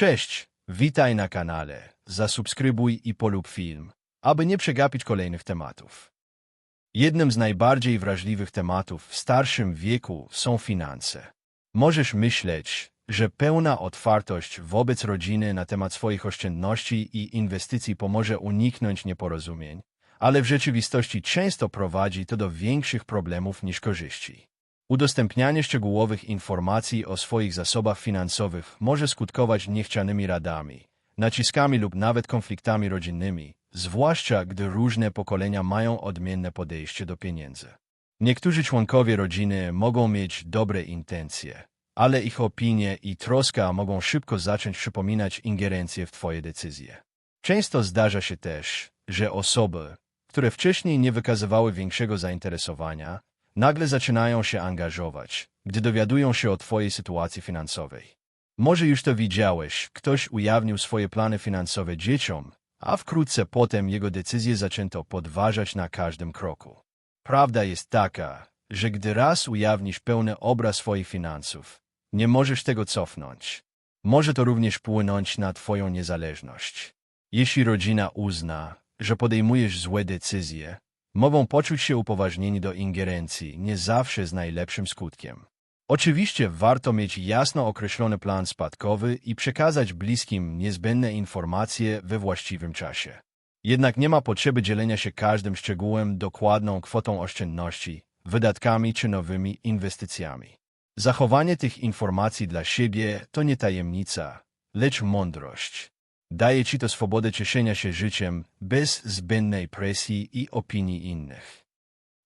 Cześć, witaj na kanale, zasubskrybuj i polub film, aby nie przegapić kolejnych tematów. Jednym z najbardziej wrażliwych tematów w starszym wieku są finanse. Możesz myśleć, że pełna otwartość wobec rodziny na temat swoich oszczędności i inwestycji pomoże uniknąć nieporozumień, ale w rzeczywistości często prowadzi to do większych problemów niż korzyści. Udostępnianie szczegółowych informacji o swoich zasobach finansowych może skutkować niechcianymi radami, naciskami lub nawet konfliktami rodzinnymi, zwłaszcza gdy różne pokolenia mają odmienne podejście do pieniędzy. Niektórzy członkowie rodziny mogą mieć dobre intencje, ale ich opinie i troska mogą szybko zacząć przypominać ingerencję w Twoje decyzje. Często zdarza się też, że osoby, które wcześniej nie wykazywały większego zainteresowania, nagle zaczynają się angażować, gdy dowiadują się o Twojej sytuacji finansowej. Może już to widziałeś, ktoś ujawnił swoje plany finansowe dzieciom, a wkrótce potem jego decyzje zaczęto podważać na każdym kroku. Prawda jest taka, że gdy raz ujawnisz pełny obraz swoich finansów, nie możesz tego cofnąć. Może to również wpłynąć na Twoją niezależność. Jeśli rodzina uzna, że podejmujesz złe decyzje, mogą poczuć się upoważnieni do ingerencji, nie zawsze z najlepszym skutkiem. Oczywiście warto mieć jasno określony plan spadkowy i przekazać bliskim niezbędne informacje we właściwym czasie. Jednak nie ma potrzeby dzielenia się każdym szczegółem dokładną kwotą oszczędności, wydatkami czy nowymi inwestycjami. Zachowanie tych informacji dla siebie to nie tajemnica, lecz mądrość. Daje ci to swobodę cieszenia się życiem bez zbędnej presji i opinii innych.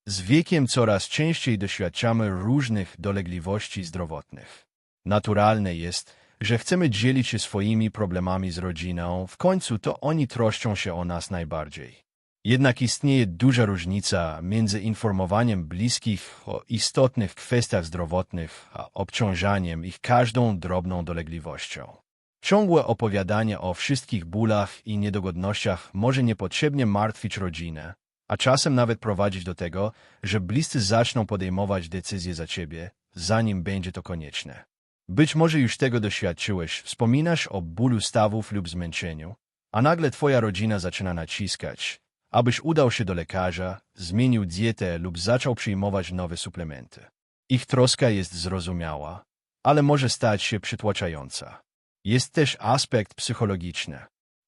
Z wiekiem coraz częściej doświadczamy różnych dolegliwości zdrowotnych. Naturalne jest, że chcemy dzielić się swoimi problemami z rodziną, w końcu to oni troszczą się o nas najbardziej. Jednak istnieje duża różnica między informowaniem bliskich o istotnych kwestiach zdrowotnych, a obciążaniem ich każdą drobną dolegliwością. Ciągłe opowiadanie o wszystkich bólach i niedogodnościach może niepotrzebnie martwić rodzinę, a czasem nawet prowadzić do tego, że bliscy zaczną podejmować decyzje za ciebie, zanim będzie to konieczne. Być może już tego doświadczyłeś, wspominasz o bólu stawów lub zmęczeniu, a nagle twoja rodzina zaczyna naciskać, abyś udał się do lekarza, zmienił dietę lub zaczął przyjmować nowe suplementy. Ich troska jest zrozumiała, ale może stać się przytłaczająca. Jest też aspekt psychologiczny.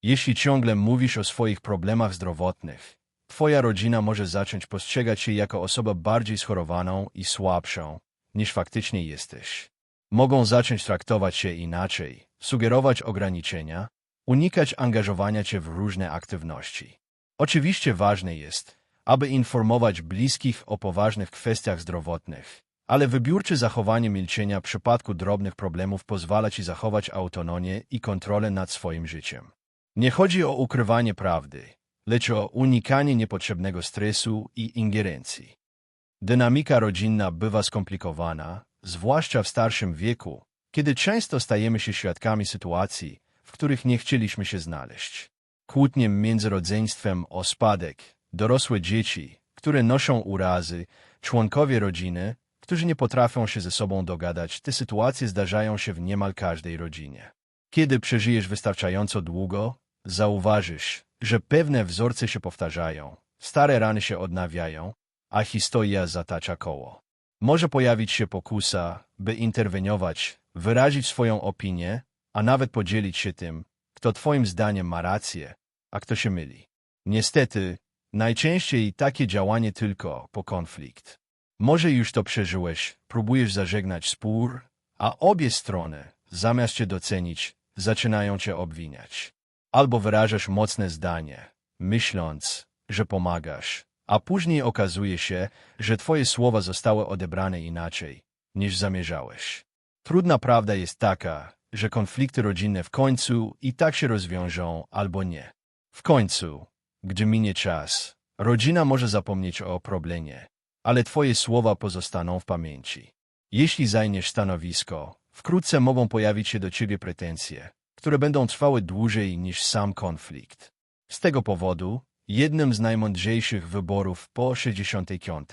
Jeśli ciągle mówisz o swoich problemach zdrowotnych, twoja rodzina może zacząć postrzegać się jako osobę bardziej schorowaną i słabszą, niż faktycznie jesteś. Mogą zacząć traktować się inaczej, sugerować ograniczenia, unikać angażowania cię w różne aktywności. Oczywiście ważne jest, aby informować bliskich o poważnych kwestiach zdrowotnych, ale wybiórcze zachowanie milczenia w przypadku drobnych problemów pozwala ci zachować autonomię i kontrolę nad swoim życiem. Nie chodzi o ukrywanie prawdy, lecz o unikanie niepotrzebnego stresu i ingerencji. Dynamika rodzinna bywa skomplikowana, zwłaszcza w starszym wieku, kiedy często stajemy się świadkami sytuacji, w których nie chcieliśmy się znaleźć. Kłótnie między rodzeństwem o spadek, dorosłe dzieci, które noszą urazy, członkowie rodziny, którzy nie potrafią się ze sobą dogadać, te sytuacje zdarzają się w niemal każdej rodzinie. Kiedy przeżyjesz wystarczająco długo, zauważysz, że pewne wzorce się powtarzają, stare rany się odnawiają, a historia zatacza koło. Może pojawić się pokusa, by interweniować, wyrazić swoją opinię, a nawet podzielić się tym, kto twoim zdaniem ma rację, a kto się myli. Niestety, najczęściej takie działanie tylko po konflikt. Może już to przeżyłeś, próbujesz zażegnać spór, a obie strony, zamiast cię docenić, zaczynają cię obwiniać. Albo wyrażasz mocne zdanie, myśląc, że pomagasz, a później okazuje się, że twoje słowa zostały odebrane inaczej, niż zamierzałeś. Trudna prawda jest taka, że konflikty rodzinne w końcu i tak się rozwiążą albo nie. W końcu, gdy minie czas, rodzina może zapomnieć o problemie, ale twoje słowa pozostaną w pamięci. Jeśli zajmiesz stanowisko, wkrótce mogą pojawić się do ciebie pretensje, które będą trwały dłużej niż sam konflikt. Z tego powodu, jednym z najmądrzejszych wyborów po 65.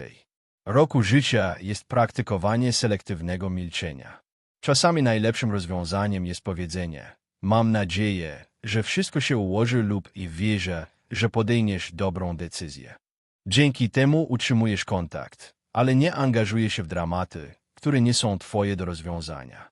roku życia jest praktykowanie selektywnego milczenia. Czasami najlepszym rozwiązaniem jest powiedzenie Mam nadzieję, że wszystko się ułoży lub i wierzę, że podejmiesz dobrą decyzję. Dzięki temu utrzymujesz kontakt, ale nie angażujesz się w dramaty, które nie są twoje do rozwiązania.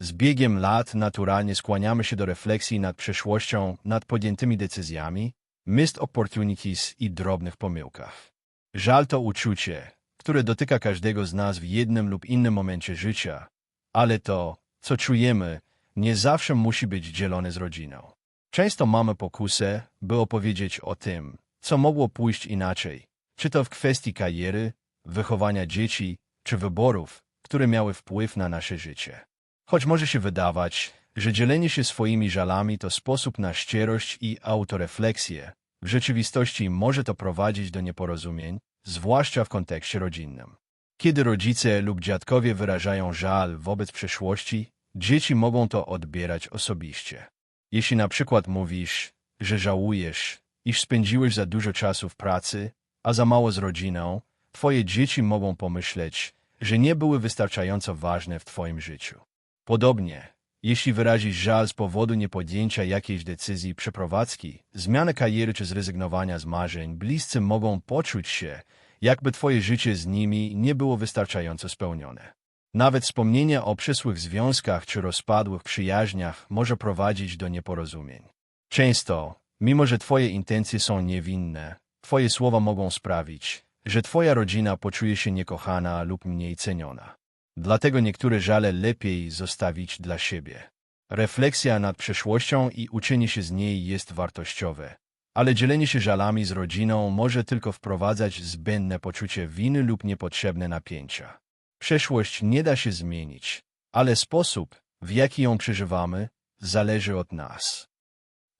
Z biegiem lat naturalnie skłaniamy się do refleksji nad przeszłością, nad podjętymi decyzjami, missed opportunities i drobnych pomyłkach. Żal to uczucie, które dotyka każdego z nas w jednym lub innym momencie życia, ale to, co czujemy, nie zawsze musi być dzielone z rodziną. Często mamy pokusę, by opowiedzieć o tym, co mogło pójść inaczej, czy to w kwestii kariery, wychowania dzieci, czy wyborów, które miały wpływ na nasze życie. Choć może się wydawać, że dzielenie się swoimi żalami to sposób na szczerość i autorefleksję, w rzeczywistości może to prowadzić do nieporozumień, zwłaszcza w kontekście rodzinnym. Kiedy rodzice lub dziadkowie wyrażają żal wobec przeszłości, dzieci mogą to odbierać osobiście. Jeśli na przykład mówisz, że żałujesz, iż spędziłeś za dużo czasu w pracy, a za mało z rodziną, twoje dzieci mogą pomyśleć, że nie były wystarczająco ważne w twoim życiu. Podobnie, jeśli wyrazisz żal z powodu niepodjęcia jakiejś decyzji przeprowadzki, zmiany kariery czy zrezygnowania z marzeń, bliscy mogą poczuć się, jakby twoje życie z nimi nie było wystarczająco spełnione. Nawet wspomnienie o przyszłych związkach czy rozpadłych przyjaźniach może prowadzić do nieporozumień. Często, mimo że twoje intencje są niewinne, twoje słowa mogą sprawić, że twoja rodzina poczuje się niekochana lub mniej ceniona. Dlatego niektóre żale lepiej zostawić dla siebie. Refleksja nad przeszłością i uczenie się z niej jest wartościowe, ale dzielenie się żalami z rodziną może tylko wprowadzać zbędne poczucie winy lub niepotrzebne napięcia. Przeszłość nie da się zmienić, ale sposób, w jaki ją przeżywamy, zależy od nas.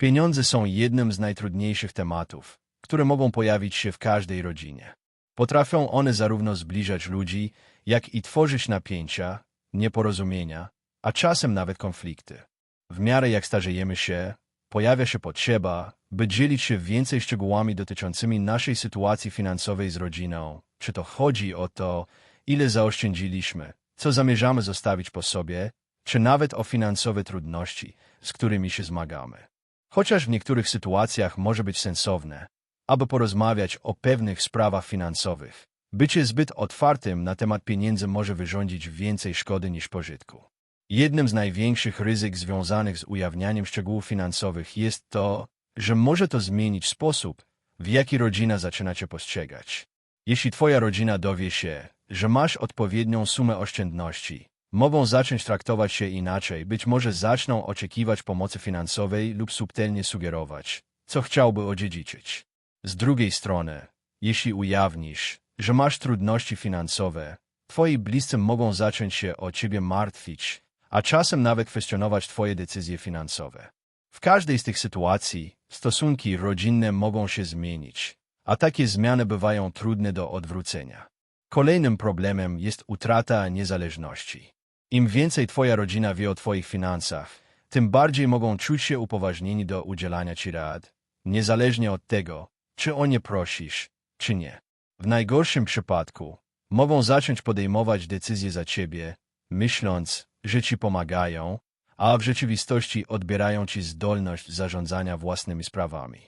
Pieniądze są jednym z najtrudniejszych tematów, które mogą pojawić się w każdej rodzinie. Potrafią one zarówno zbliżać ludzi, jak i tworzyć napięcia, nieporozumienia, a czasem nawet konflikty. W miarę jak starzejemy się, pojawia się potrzeba, by dzielić się więcej szczegółami dotyczącymi naszej sytuacji finansowej z rodziną, czy to chodzi o to, ile zaoszczędziliśmy, co zamierzamy zostawić po sobie, czy nawet o finansowe trudności, z którymi się zmagamy. Chociaż w niektórych sytuacjach może być sensowne, aby porozmawiać o pewnych sprawach finansowych, bycie zbyt otwartym na temat pieniędzy może wyrządzić więcej szkody niż pożytku. Jednym z największych ryzyk związanych z ujawnianiem szczegółów finansowych jest to, że może to zmienić sposób, w jaki rodzina zaczyna cię postrzegać. Jeśli twoja rodzina dowie się, że masz odpowiednią sumę oszczędności, mogą zacząć traktować się inaczej, być może zaczną oczekiwać pomocy finansowej lub subtelnie sugerować, co chciałby odziedziczyć. Z drugiej strony, jeśli ujawnisz, że masz trudności finansowe, twoi bliscy mogą zacząć się o ciebie martwić, a czasem nawet kwestionować twoje decyzje finansowe. W każdej z tych sytuacji stosunki rodzinne mogą się zmienić, a takie zmiany bywają trudne do odwrócenia. Kolejnym problemem jest utrata niezależności. Im więcej twoja rodzina wie o twoich finansach, tym bardziej mogą czuć się upoważnieni do udzielania ci rad, niezależnie od tego, czy o nie prosisz, czy nie. W najgorszym przypadku mogą zacząć podejmować decyzje za ciebie, myśląc, że ci pomagają, a w rzeczywistości odbierają ci zdolność zarządzania własnymi sprawami.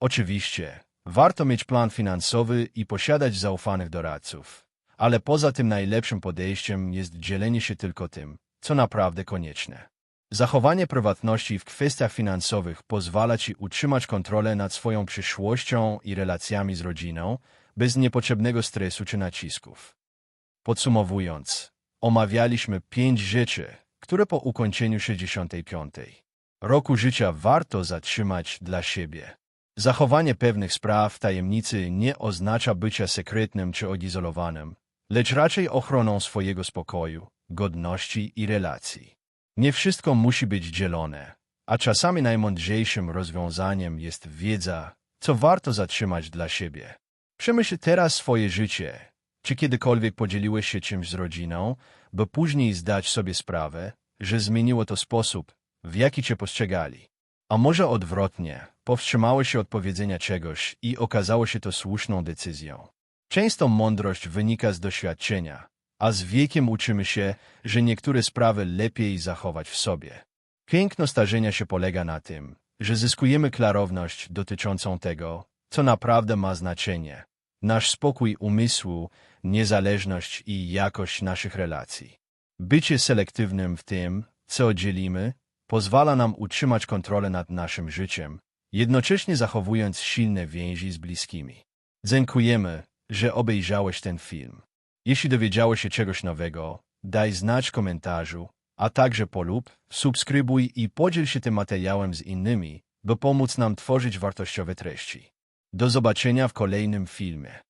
Oczywiście, warto mieć plan finansowy i posiadać zaufanych doradców, ale poza tym najlepszym podejściem jest dzielenie się tylko tym, co naprawdę konieczne. Zachowanie prywatności w kwestiach finansowych pozwala ci utrzymać kontrolę nad swoją przyszłością i relacjami z rodziną, bez niepotrzebnego stresu czy nacisków. Podsumowując, omawialiśmy pięć rzeczy, które po ukończeniu 65 roku życia warto zatrzymać dla siebie. Zachowanie pewnych spraw tajemnicy nie oznacza bycia sekretnym czy odizolowanym, lecz raczej ochroną swojego spokoju, godności i relacji. Nie wszystko musi być dzielone, a czasami najmądrzejszym rozwiązaniem jest wiedza, co warto zatrzymać dla siebie. Przemyśl teraz swoje życie. Czy kiedykolwiek podzieliłeś się czymś z rodziną, by później zdać sobie sprawę, że zmieniło to sposób, w jaki cię postrzegali? A może odwrotnie, powstrzymałeś się od powiedzenia czegoś i okazało się to słuszną decyzją. Często mądrość wynika z doświadczenia, a z wiekiem uczymy się, że niektóre sprawy lepiej zachować w sobie. Piękno starzenia się polega na tym, że zyskujemy klarowność dotyczącą tego, co naprawdę ma znaczenie. Nasz spokój umysłu, niezależność i jakość naszych relacji. Bycie selektywnym w tym, co dzielimy, pozwala nam utrzymać kontrolę nad naszym życiem, jednocześnie zachowując silne więzi z bliskimi. Dziękujemy, że obejrzałeś ten film. Jeśli dowiedziałeś się czegoś nowego, daj znać w komentarzu, a także polub, subskrybuj i podziel się tym materiałem z innymi, by pomóc nam tworzyć wartościowe treści. Do zobaczenia w kolejnym filmie.